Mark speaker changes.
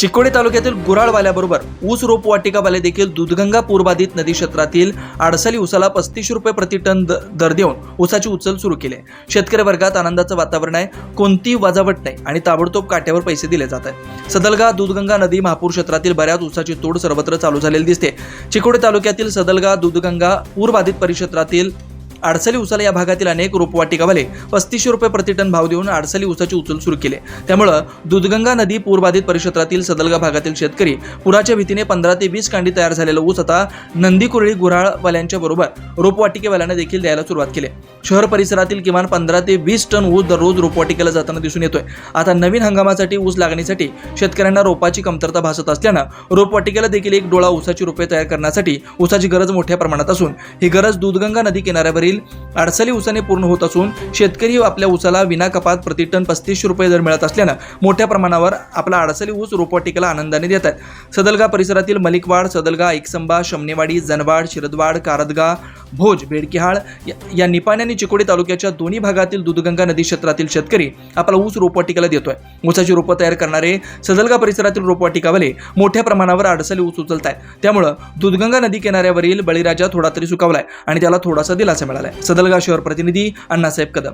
Speaker 1: चिकोडी तालुक्यातील गुराळवाल्याबरोबर ऊस रोपवाटिकावाले देखील दुधगंगा पूरबाधित नदी क्षेत्रातील आडसाली उसाला पस्तीस रुपये प्रति टन द- दर देऊन ऊसाची उचल सुरू केली. शेतकरी वर्गात आनंदाचं वातावरण आहे. कोणतीही वजावट नाही आणि ताबडतोब काट्यावर पैसे दिले जात आहेत. सदलगा दूधगंगा नदी महापूर क्षेत्रातील बऱ्याच ऊसाची तोड सर्वत्र चालू झालेली दिसते. चिकोडी तालुक्यातील सदलगा दूधगंगा पूरबाधित परिक्षेत्रातील आडसली उसाला या भागातील अनेक रोपवाटिकावाले पस्तीसशे रुपये प्रतिटन भाव देऊन आडसली उसाची उचल सुरू केली. त्यामुळं दूधगंगा नदी पूरबाधित परिक्षेत्रातील सदलगा भागातील शेतकरी पुराच्या भीतीने पंधरा ते वीस कांडी तयार झालेला ऊस आता नंदी कुरळी बरोबर रोपवाटिकेवाल्यांना देखील द्यायला सुरुवात केली. शहर परिसरातील किमान पंधरा ते वीस टन ऊस दररोज रोपवाटिकेला जाताना दिसून येतोय. आता नवीन हंगामासाठी ऊस लागणीसाठी शेतकऱ्यांना रोपाची कमतरता भासत असल्यानं रोपवाटिकेला देखील एक डोळा ऊसाची रोपे तयार करण्यासाठी ऊसाची गरज मोठ्या प्रमाणात असून ही गरज दूधगंगा नदी किनाऱ्यावरील अडसली उसाने पूर्ण होत असून शेतकरी आपल्या उसाला विना कपात प्रति टन पस्तीसशे रुपये दर मिळत असल्यानं मोठ्या प्रमाणावर आपला अडसली ऊस रोपवाटिकेला आनंदाने देत आहेत. सदलगा परिसरातील मलिकवाड सदलगा एकसंबा शमनेवाडी जनवाड शिरदवाड कारदगा भोज बेडकिहाळ या- या निपाणी आणि चिकोडी तालुक्याच्या दोन्ही भागातील दूधगंगा नदी क्षेत्रातील शेतकरी आपला ऊस रोपवाटिकेला देतोय. ऊसाची रोपं तयार करणारे सदलगा परिसरातील रोपवाटिकावाले मोठ्या प्रमाणावर अडसली ऊस उचलत आहेत त्यामुळं दूधगंगा नदी किनाऱ्यावरील बळीराजा थोडा तरी सुकावलाय आणि त्याला थोडासा दिलासा मिळालाय. सदलगा शहर प्रतिनिधी अण्णासाहेब कदम.